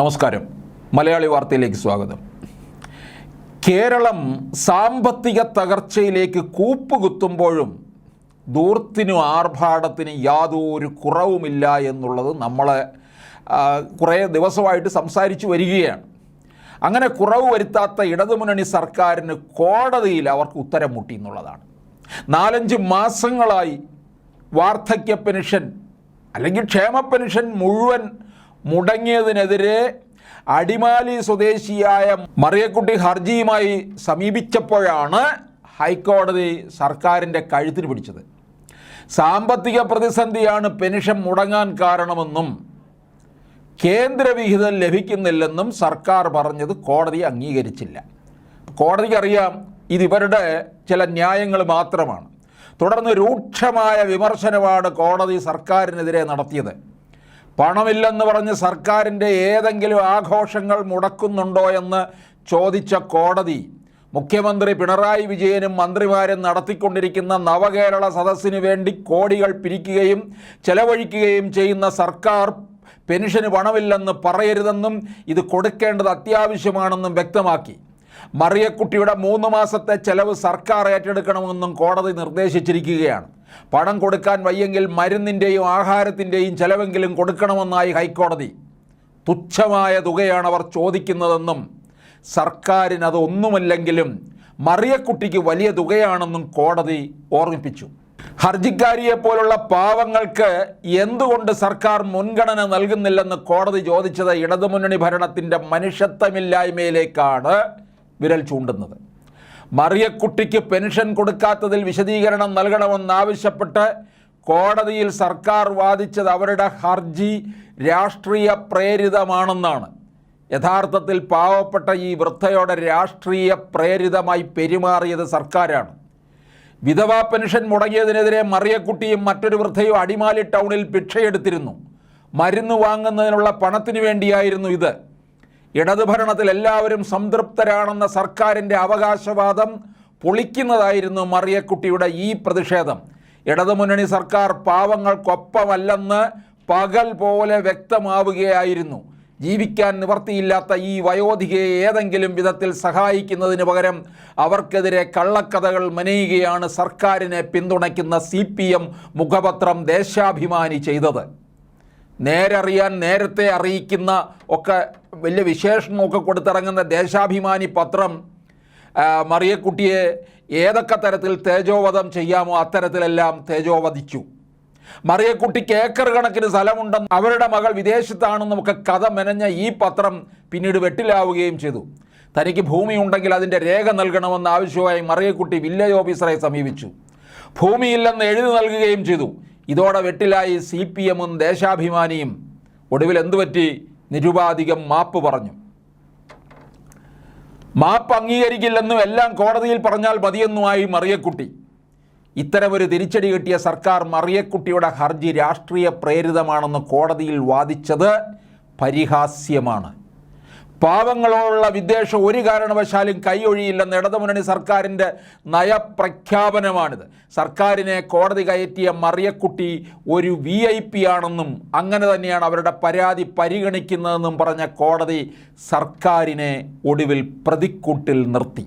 നമസ്കാരം. മലയാളി വാർത്തയിലേക്ക് സ്വാഗതം. കേരളം സാമ്പത്തിക തകർച്ചയിലേക്ക് കൂപ്പുകുത്തുമ്പോഴും ദൂർത്തിനും ആർഭാടത്തിനും യാതൊരു കുറവുമില്ല എന്നുള്ളത് നമ്മളെ കുറേ ദിവസമായിട്ട് സംസാരിച്ചു വരികയാണ്. അങ്ങനെ കുറവ് വരുത്താത്ത ഇടതുമുന്നണി സർക്കാരിന് കോടതിയിൽ അവർക്ക് ഉത്തരം മുട്ടി എന്നുള്ളതാണ്. നാലഞ്ച് മാസങ്ങളായി വാർദ്ധക്യ പെൻഷൻ അല്ലെങ്കിൽ ക്ഷേമ പെൻഷൻ മുഴുവൻ മുടങ്ങിയതിനെതിരെ അടിമാലി സ്വദേശിയായ മറിയക്കുട്ടി ഹർജിയുമായി സമീപിച്ചപ്പോഴാണ് ഹൈക്കോടതി സർക്കാരിന്റെ കഴുത്തിന് പിടിച്ചത്. സാമ്പത്തിക പ്രതിസന്ധിയാണ് പെൻഷൻ മുടങ്ങാൻ കാരണമെന്നും കേന്ദ്രവിഹിതം ലഭിക്കുന്നില്ലെന്നും സർക്കാർ പറഞ്ഞത് കോടതി അംഗീകരിച്ചില്ല. കോടതിക്കറിയാം ഇത് ഇവരുടെ ചില ന്യായങ്ങൾ മാത്രമാണ്. തുടർന്ന് രൂക്ഷമായ വിമർശനമാണ് കോടതി സർക്കാരിനെതിരെ നടത്തിയത്. പണമില്ലെന്ന് പറഞ്ഞ് സർക്കാരിന്റെ ഏതെങ്കിലും ആഘോഷങ്ങൾ മുടക്കുന്നുണ്ടോ എന്ന് ചോദിച്ച കോടതി മുഖ്യമന്ത്രി പിണറായി വിജയനും മന്ത്രിമാരും നടത്തിക്കൊണ്ടിരിക്കുന്ന നവകേരള സദസ്സിന് വേണ്ടി കോടികൾ പിരിക്കുകയും ചെലവഴിക്കുകയും ചെയ്യുന്ന സർക്കാർ പെൻഷന് പണമില്ലെന്ന് പറയരുതെന്നും ഇത് കൊടുക്കേണ്ടത് അത്യാവശ്യമാണെന്നും വ്യക്തമാക്കി. മറിയക്കുട്ടിയുടെ മൂന്ന് മാസത്തെ ചെലവ് സർക്കാർ ഏറ്റെടുക്കണമെന്നും കോടതി നിർദ്ദേശിച്ചിരിക്കുകയാണ്. പണം കൊടുക്കാൻ വയ്യെങ്കിൽ മരുന്നിന്റെയും ആഹാരത്തിന്റെയും ചെലവെങ്കിലും കൊടുക്കണമെന്നായി ഹൈക്കോടതി. തുച്ഛമായ തുകയാണ് അവർ ചോദിക്കുന്നതെന്നും സർക്കാരിന് അതൊന്നുമല്ലെങ്കിലും മറിയക്കുട്ടിക്ക് വലിയ തുകയാണെന്നും കോടതി ഓർമ്മിപ്പിച്ചു. ഹർജിക്കാരിയെ പോലുള്ള പാവങ്ങൾക്ക് എന്തുകൊണ്ട് സർക്കാർ മുൻഗണന നൽകുന്നില്ലെന്ന് കോടതി ചോദിച്ചത് ഇടതുമുന്നണി ഭരണത്തിന്റെ മനുഷ്യത്വമില്ലായ്മയിലേക്കാണ്. വിരൽ ചൂണ്ടുന്നത്. മറിയക്കുട്ടിക്ക് പെൻഷൻ കൊടുക്കാത്തതിൽ വിശദീകരണം നൽകണമെന്നാവശ്യപ്പെട്ട് കോടതിയിൽ സർക്കാർ വാദിച്ചത് അവരുടെ ഹർജി രാഷ്ട്രീയ പ്രേരിതമാണെന്നാണ്. യഥാർത്ഥത്തിൽ പാവപ്പെട്ട ഈ വൃദ്ധയോടെ രാഷ്ട്രീയ പ്രേരിതമായി പെരുമാറിയത് സർക്കാരാണ്. വിധവാ പെൻഷൻ മുടങ്ങിയതിനെതിരെ മറിയക്കുട്ടിയും മറ്റൊരു വൃദ്ധയും അടിമാലി ടൗണിൽ ഭിക്ഷയെടുത്തിരുന്നു. മരുന്ന് വാങ്ങുന്നതിനുള്ള പണത്തിനു വേണ്ടിയായിരുന്നു ഇത്. ഇടതുഭരണത്തിൽ എല്ലാവരും സംതൃപ്തരാണെന്ന സർക്കാരിന്റെ അവകാശവാദം പൊളിക്കുന്നതായിരുന്നു മറിയക്കുട്ടിയുടെ ഈ പ്രതിഷേധം. ഇടതുമുന്നണി സർക്കാർ പാവങ്ങൾക്കൊപ്പമല്ലെന്ന് പകൽ പോലെ വ്യക്തമാവുകയായിരുന്നു. ജീവിക്കാൻ നിവർത്തിയില്ലാത്ത ഈ വയോധികയെ ഏതെങ്കിലും വിധത്തിൽ സഹായിക്കുന്നതിന് പകരം അവർക്കെതിരെ കള്ളക്കഥകൾ മെനയുകയാണ് സർക്കാരിനെ പിന്തുണയ്ക്കുന്ന സി മുഖപത്രം ദേശാഭിമാനി ചെയ്തത്. നേരറിയാൻ നേരത്തെ അറിയിക്കുന്ന ഒക്കെ വലിയ വിശേഷണമൊക്കെ കൊടുത്തിറങ്ങുന്ന ദേശാഭിമാനി പത്രം മറിയക്കുട്ടിയെ ഏതൊക്കെ തരത്തിൽ തേജോവധം ചെയ്യാമോ അത്തരത്തിലെല്ലാം തേജോവധിച്ചു. മറിയക്കുട്ടിക്ക് ഏക്കർ കണക്കിന് സ്ഥലമുണ്ടെന്ന് അവരുടെ മകൾ വിദേശത്താണെന്നൊക്കെ കഥ മെനഞ്ഞ ഈ പത്രം പിന്നീട് വെട്ടിലാവുകയും ചെയ്തു. തനിക്ക് ഭൂമി ഉണ്ടെങ്കിൽ അതിന്റെ രേഖ നൽകണമെന്ന ആവശ്യമായി മറിയക്കുട്ടി വില്ലേജ് ഓഫീസറെ സമീപിച്ചു. ഭൂമിയില്ലെന്ന് എഴുതി നൽകുകയും ചെയ്തു. ഇതോടെ വെട്ടിലായി സി പി എമ്മും ദേശാഭിമാനിയും. ഒടുവിൽ എന്തുപറ്റി നിരുപാധികം മാപ്പ് പറഞ്ഞു. മാപ്പ് അംഗീകരിക്കില്ലെന്നും എല്ലാം കോടതിയിൽ പറഞ്ഞാൽ മതിയെന്നുമായി മറിയക്കുട്ടി. ഇത്തരമൊരു തിരിച്ചടി കിട്ടിയ സർക്കാർ മറിയക്കുട്ടിയുടെ ഹർജി രാഷ്ട്രീയ പ്രേരിതമാണെന്ന് കോടതിയിൽ വാദിച്ചത് പരിഹാസ്യമാണ്. പാവങ്ങളോടുള്ള വിദ്വേഷം ഒരു കാരണവശാലും കൈയൊഴിയില്ലെന്ന് ഇടതുമുന്നണി സർക്കാരിന്റെ നയപ്രഖ്യാപനമാണിത്. സർക്കാരിനെ കോടതി കയറ്റിയ മറിയക്കുട്ടി ഒരു വി ഐ പി ആണെന്നും അങ്ങനെ തന്നെയാണ് അവരുടെ പരാതി പരിഗണിക്കുന്നതെന്നും പറഞ്ഞ കോടതി സർക്കാരിനെ ഒടുവിൽ പ്രതിക്കൂട്ടിൽ നിർത്തി.